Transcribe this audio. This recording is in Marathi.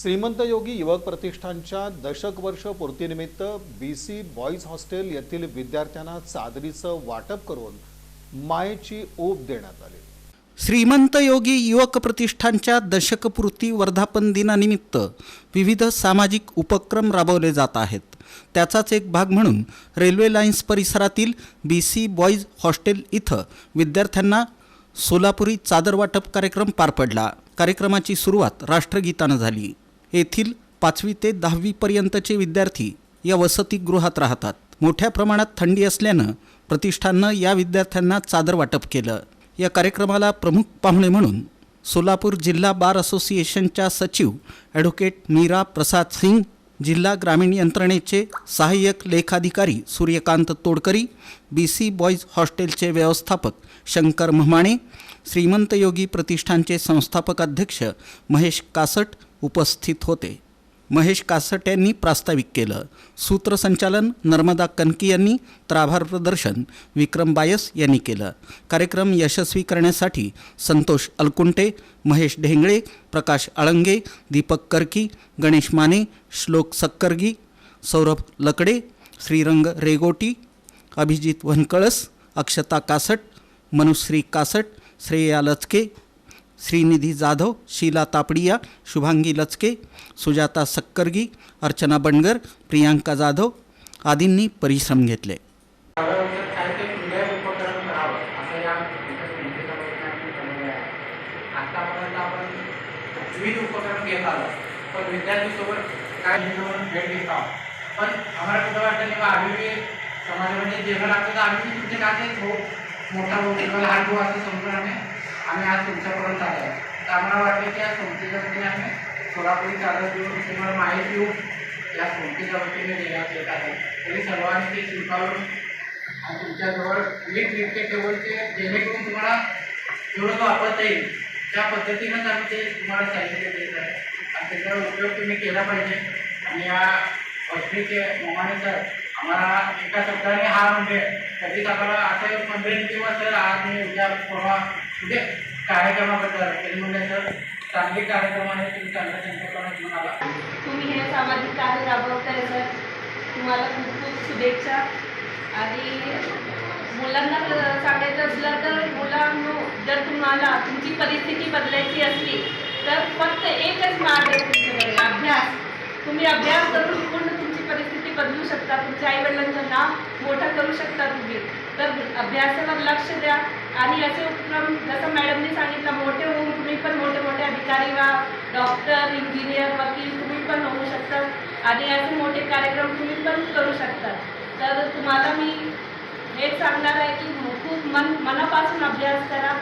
श्रीमंत योगी युवक प्रतिष्ठानच्या दशक वर्ष पूर्तीनिमित्त बी सी बॉईज हॉस्टेल येथील विद्यार्थ्यांना चादरीचं वाटप करून मायेची ओप देण्यात आली. श्रीमंत योगी युवक प्रतिष्ठानच्या दशकपूर्ती वर्धापन दिनानिमित्त विविध सामाजिक उपक्रम राबवले जात आहेत. त्याचाच एक भाग म्हणून रेल्वे लाईन्स परिसरातील बी सी बॉईज हॉस्टेल इथं विद्यार्थ्यांना सोलापुरी चादर वाटप कार्यक्रम पार पडला. कार्यक्रमाची सुरुवात राष्ट्रगीतानं झाली. येथील पाचवी ते दहावीपर्यंतचे विद्यार्थी या वसतिगृहात राहतात. मोठ्या प्रमाणात थंडी असल्यानं प्रतिष्ठाननं या विद्यार्थ्यांना चादर वाटप केलं. या कार्यक्रमाला प्रमुख पाहुणे म्हणून सोलापूर जिल्हा बार असोसिएशनच्या सचिव ॲडव्होकेट मीरा प्रसाद सिंग जिल्हा ग्रामीण यंत्रणेचे सहाय्यक लेखाधिकारी Suryakant Todkari B C boys हॉस्टेलचे व्यवस्थापक शंकर महमाणे श्रीमंत योगी प्रतिष्ठानचे संस्थापक अध्यक्ष महेश कासट उपस्थित होते. महेश कासट यांनी प्रास्ताविक केलं. सूत्रसंचालन नर्मदा कनकी यांनी तर आभार प्रदर्शन विक्रम बायस यांनी केलं. कार्यक्रम यशस्वी करण्यासाठी संतोष अलकुंटे महेश ढेंगळे प्रकाश आळंगे दीपक करकी गणेश माने श्लोक सक्करगी सौरभ लकडे श्रीरंग रेगोटी अभिजित वनकळस अक्षता कासट मनुश्री कासट श्रेया लचके श्रीनिधी जाधव शीला तापडिया शुभांगी लचके सुजाता सक्करगी अर्चना बंडगर प्रियांका जाधव आदींनी परिश्रम घेतले. पण विद्यार्थीसोबत काय घेऊन भेट पण आम्हाला कुठं नाही बा आम्ही समाजामध्ये जेव्हा लागतं तर आम्ही तुमचे काय भाऊ मोठा भाऊ किंवा लहान भाऊ असं समजून आम्ही आम्ही आज तुमच्यापर्यंत आलो आहे. तर आम्हाला वाटतं की या संस्थेच्या वतीने आम्ही सोलापुरी चादर देऊन तुम्हाला माहिती देऊ या संस्थेच्या वतीने देण्यात येत आहे. तरी सर्वांनी ते स्वीकारून आणि तुमच्याजवळ नीट नित्य ठेवून ते जेणेकरून तुम्हाला जेवढं वापरता येईल त्या पद्धतीनंच आम्ही ते तुम्हाला सांगितले देत आहे. आणि त्याचा उपयोग तुम्ही केला पाहिजे. आणि या हॉस्पिटलचे मोमाने सर एका शब्दाने हा म्हणजे कधीच आम्हाला असं मंडळी किंवा सर आज मी उद्या परवा म्हणजे कार्यक्रमाबद्दल तरी म्हणजे सर चांगले कार्यक्रम आहे तुम्ही चांगल्या संकल्पना घेऊन आला. तुम्ही हे सामाजिक कार्य राबवताय सर. तुम्हाला खूप खूप शुभेच्छा. आणि मुलांना सांगायचं असलं तर मुलांनो जर तुम्हाला तुमची परिस्थिती बदलायची असली तर फक्त एकच मार्ग आहे तुमच्याकडे अभ्यास. तुम्ही अभ्यास करून पूर्ण परिस्थिती बदलू शकता तुमच्या आईवडिलांचं नाव मोठं करू शकता तुम्ही. तर अभ्यासावर लक्ष द्या. आणि असे उपक्रम जसं मॅडमने सांगितलं मोठे होऊन तुम्ही पण मोठे मोठे अधिकारी व्हा. डॉक्टर इंजिनियर वकील तुम्ही पण होऊ शकता आणि असे मोठे कार्यक्रम तुम्ही पण करू शकता तर तुम्हाला मी हेच सांगणार आहे की खूप मन मनापासून अभ्यास करा.